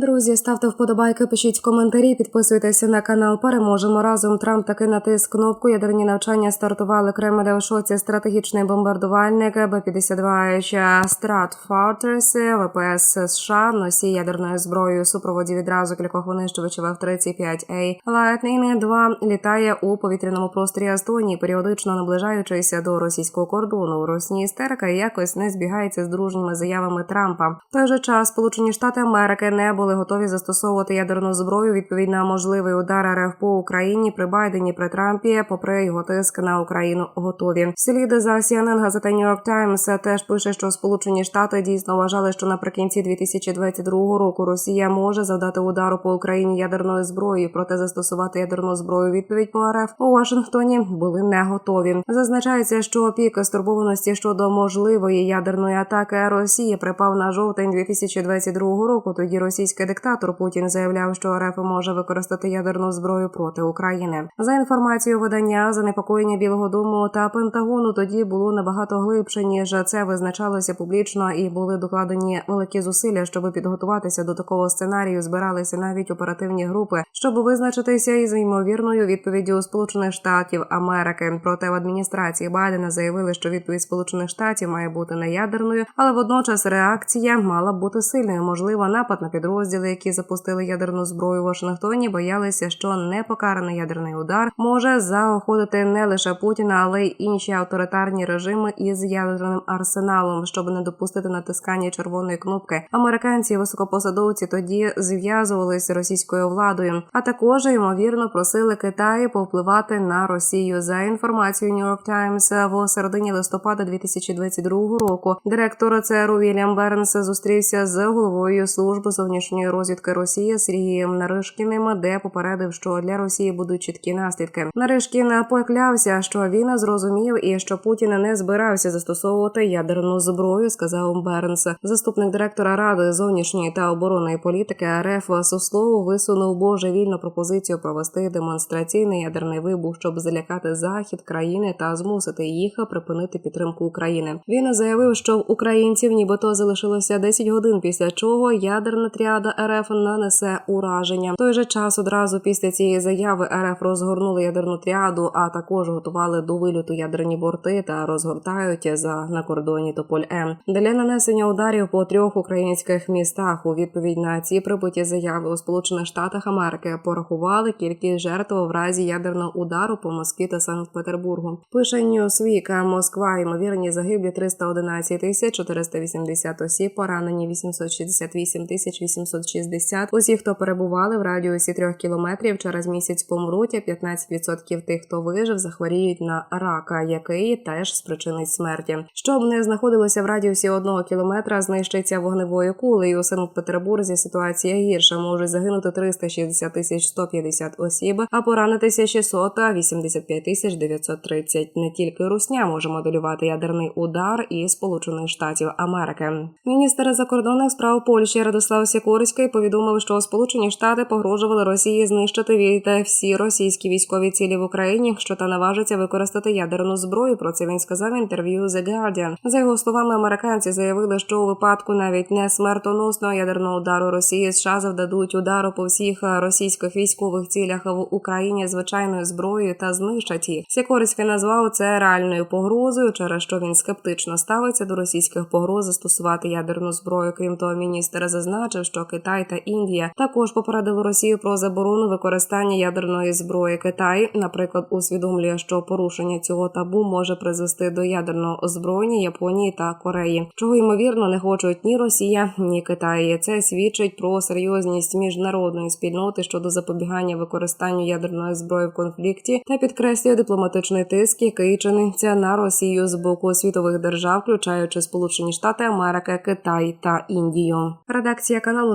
Друзі, ставте вподобайки, пишіть коментарі, підписуйтеся на канал. Переможемо разом. Трамп таки натиск кнопку. Ядерні навчання стартували Кремль у шоці. Стратегічний бомбардувальник Б-52 Stratfortress, ВПС США, носій ядерною зброєю супроводі відразу кількох винищувачів F-35A Lightning 2 літає у повітряному просторі Естонії, періодично наближаючись до російського кордону. У Росії істерика якось не збігається з дружніми заявами Трампа. В той же час Сполучені Штати Америки не були готові застосовувати ядерну зброю відповідь на можливий удар РФ по Україні при Байдені при Трампі, попри його тиск на Україну готові. Слід за CNN газета New York Times теж пише, що Сполучені Штати дійсно вважали, що наприкінці 2022 року Росія може завдати удару по Україні ядерною зброєю, проте застосувати ядерну зброю відповідь по РФ у Вашингтоні були не готові. Зазначається, що пік стурбованості щодо можливої ядерної атаки Росії припав на жовтень 2022 року. Тоді російський диктатор Путін заявляв, що РФ може використати ядерну зброю проти України. За інформацією видання, занепокоєння Білого Дому та Пентагону тоді було набагато глибше ніж це визначалося публічно, і були докладені великі зусилля, щоб підготуватися до такого сценарію. Збиралися навіть оперативні групи, щоб визначитися із ймовірною відповіддю Сполучених Штатів Америки. Проте в адміністрації Байдена заявили, що відповідь Сполучених Штатів має бути не ядерною, але водночас реакція мала б бути сильною. Можливо, напад на підрозділи, які запустили ядерну зброю в Вашингтоні, боялися, що непокараний ядерний удар може заохотити не лише Путіна, але й інші авторитарні режими із ядерним арсеналом, щоб не допустити натискання червоної кнопки. Американці, і високопосадовці тоді зв'язувалися з російською владою, а також ймовірно просили Китай повпливати на Росію. За інформацією New York Times, в середині листопада 2022 року директор ЦРУ Вільям Бернс зустрівся з головою служби зовнішньої розвідки Росії Сергієм Наришкіним, де попередив, що для Росії будуть чіткі наслідки. Наришкін поклявся, що він зрозумів і що Путін не збирався застосовувати ядерну зброю. Сказав Бернс, заступник директора ради зовнішньої та оборонної політики РФ Суслову висунув божевільну пропозицію провести демонстраційний ядерний вибух, щоб залякати захід країни та змусити їх припинити підтримку України. Він заявив, що в українців нібито залишилося 10 годин, після чого ядерна тріада РФ нанесе ураження. В той же час одразу після цієї заяви РФ розгорнули ядерну тріаду, а також готували до вильоту ядерні борти та розгортають за на кордоні Тополь М для нанесення ударів по трьох українських містах. У відповідь на ці прибуті заяви у Сполучених Штатах Америки порахували кількість жертв в разі ядерного удару по Москві та Санкт-Петербургу. Пише Newsweek, Москва ймовірні загиблі 311 тисяч 480 осіб, поранені 868 тисяч 860. Усі, хто перебували в радіусі трьох кілометрів, через місяць помруть. а 15% тих, хто вижив, захворіють на рака, який теж спричинить смерті. Щоб не знаходилося в радіусі одного кілометра, знищиться вогневою кулею. У Санкт-Петербурзі ситуація гірша. Можуть загинути 360 тисяч 150 осіб, а поранитися 685 тисяч 930. Не тільки Русня може моделювати ядерний удар і Сполучених Штатів Америки. Міністр закордонних справ Польщі Радослав Сікорський повідомив, що Сполучені Штати погрожували Росії знищити всі російські військові цілі в Україні, що та наважиться використати ядерну зброю. Про це він сказав інтерв'ю The Guardian. За його словами, американці заявили, що у випадку навіть не смертоносного ядерного удару Росії США завдадуть удару по всіх російських військових цілях в Україні звичайною зброєю та знищать їх. Сікорський назвав це реальною погрозою, через що він скептично ставиться до російських погроз застосувати ядерну зброю. Крім того, міністр зазначив, що Китай та Індія також попередили Росію про заборону використання ядерної зброї. Китай, наприклад, усвідомлює, що порушення цього табу може призвести до ядерного озброєння Японії та Кореї, чого ймовірно не хочуть ні Росія, ні Китай. Це свідчить про серйозність міжнародної спільноти щодо запобігання використанню ядерної зброї в конфлікті та підкреслює дипломатичний тиск, який чиниться на Росію з боку світових держав, включаючи Сполучені Штати Америки, Китай та Індію. Редакція каналу